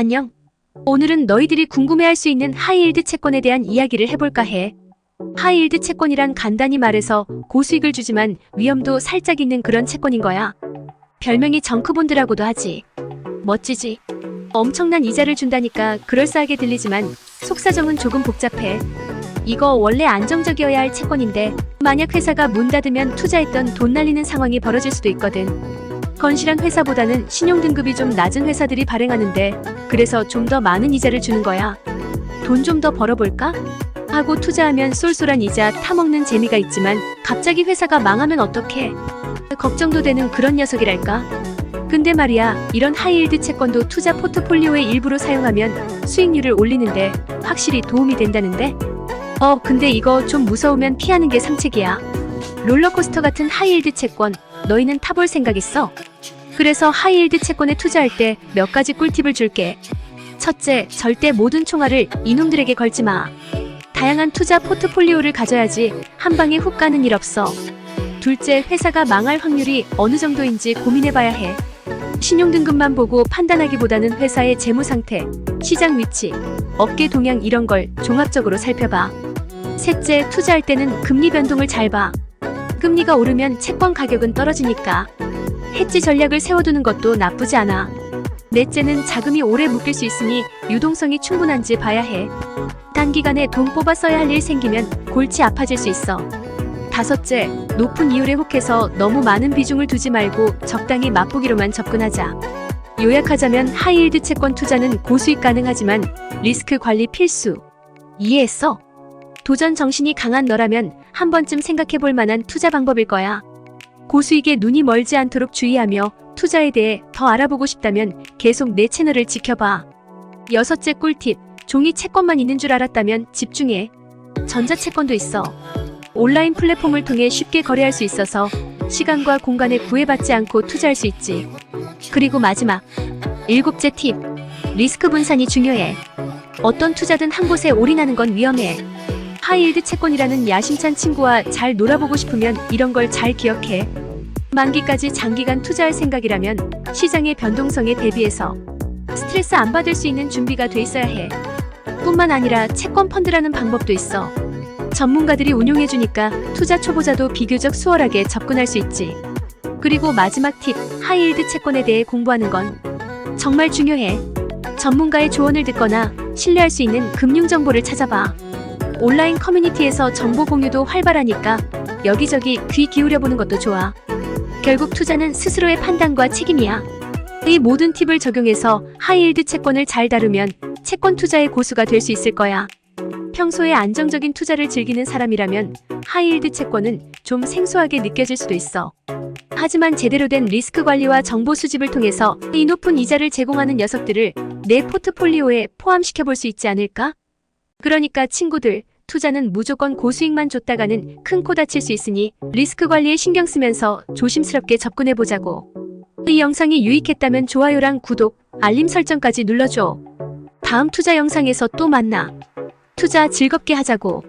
안녕. 오늘은 너희들이 궁금해할 수 있는 하이힐드 채권에 대한 이야기를 해볼까 해. 하이힐드 채권이란 간단히 말해서 고수익을 주지만 위험도 살짝 있는 그런 채권인 거야. 별명이 정크본드라고도 하지. 멋지지? 엄청난 이자를 준다니까 그럴싸하게 들리지만 속사정은 조금 복잡해. 이거 원래 안정적이어야 할 채권인데 만약 회사가 문 닫으면 투자했던 돈 날리는 상황이 벌어질 수도 있거든. 건실한 회사보다는 신용등급이 좀 낮은 회사들이 발행하는데 그래서 좀 더 많은 이자를 주는 거야. 돈 좀 더 벌어볼까? 하고 투자하면 쏠쏠한 이자 타먹는 재미가 있지만 갑자기 회사가 망하면 어떡해? 걱정도 되는 그런 녀석이랄까? 근데 말이야, 이런 하이힐드 채권도 투자 포트폴리오의 일부로 사용하면 수익률을 올리는데 확실히 도움이 된다는데? 어, 근데 이거 좀 무서우면 피하는 게 상책이야. 롤러코스터 같은 하이힐드 채권, 너희는 타볼 생각 있어? 그래서 하이힐드 채권에 투자할 때 몇 가지 꿀팁을 줄게. 첫째, 절대 모든 총알을 이놈들에게 걸지 마. 다양한 투자 포트폴리오를 가져야지 한 방에 훅 가는 일 없어. 둘째, 회사가 망할 확률이 어느 정도인지 고민해봐야 해. 신용등급만 보고 판단하기보다는 회사의 재무 상태, 시장 위치, 업계 동향 이런 걸 종합적으로 살펴봐. 셋째, 투자할 때는 금리 변동을 잘 봐. 금리가 오르면 채권 가격은 떨어지니까. 해지 전략을 세워두는 것도 나쁘지 않아. 넷째는 자금이 오래 묶일 수 있으니 유동성이 충분한지 봐야 해. 단기간에 돈 뽑아 써야 할 일 생기면 골치 아파질 수 있어. 다섯째, 높은 이율에 혹해서 너무 많은 비중을 두지 말고 적당히 맛보기로만 접근하자. 요약하자면 하이힐드 채권 투자는 고수익 가능하지만 리스크 관리 필수. 이해했어? 도전 정신이 강한 너라면 한 번쯤 생각해 볼 만한 투자 방법일 거야. 고수익에 눈이 멀지 않도록 주의하며 투자에 대해 더 알아보고 싶다면 계속 내 채널을 지켜봐. 여섯째 꿀팁. 종이 채권만 있는 줄 알았다면 집중해. 전자채권도 있어. 온라인 플랫폼을 통해 쉽게 거래할 수 있어서 시간과 공간에 구애받지 않고 투자할 수 있지. 그리고 마지막. 일곱째 팁. 리스크 분산이 중요해. 어떤 투자든 한 곳에 올인하는 건 위험해. 하이힐드 채권이라는 야심찬 친구와 잘 놀아보고 싶으면 이런 걸 잘 기억해. 만기까지 장기간 투자할 생각이라면 시장의 변동성에 대비해서 스트레스 안 받을 수 있는 준비가 돼 있어야 해. 뿐만 아니라 채권 펀드라는 방법도 있어. 전문가들이 운용해 주니까 투자 초보자도 비교적 수월하게 접근할 수 있지. 그리고 마지막 팁, 하이힐드 채권에 대해 공부하는 건 정말 중요해. 전문가의 조언을 듣거나 신뢰할 수 있는 금융 정보를 찾아봐. 온라인 커뮤니티에서 정보 공유도 활발하니까 여기저기 귀 기울여 보는 것도 좋아. 결국 투자는 스스로의 판단과 책임이야. 이 모든 팁을 적용해서 하이힐드 채권을 잘 다루면 채권 투자의 고수가 될 수 있을 거야. 평소에 안정적인 투자를 즐기는 사람이라면 하이힐드 채권은 좀 생소하게 느껴질 수도 있어. 하지만 제대로 된 리스크 관리와 정보 수집을 통해서 이 높은 이자를 제공하는 녀석들을 내 포트폴리오에 포함시켜 볼 수 있지 않을까? 그러니까 친구들, 투자는 무조건 고수익만 줬다가는 큰 코 다칠 수 있으니 리스크 관리에 신경 쓰면서 조심스럽게 접근해 보자고. 이 영상이 유익했다면 좋아요랑 구독, 알림 설정까지 눌러줘. 다음 투자 영상에서 또 만나. 투자 즐겁게 하자고.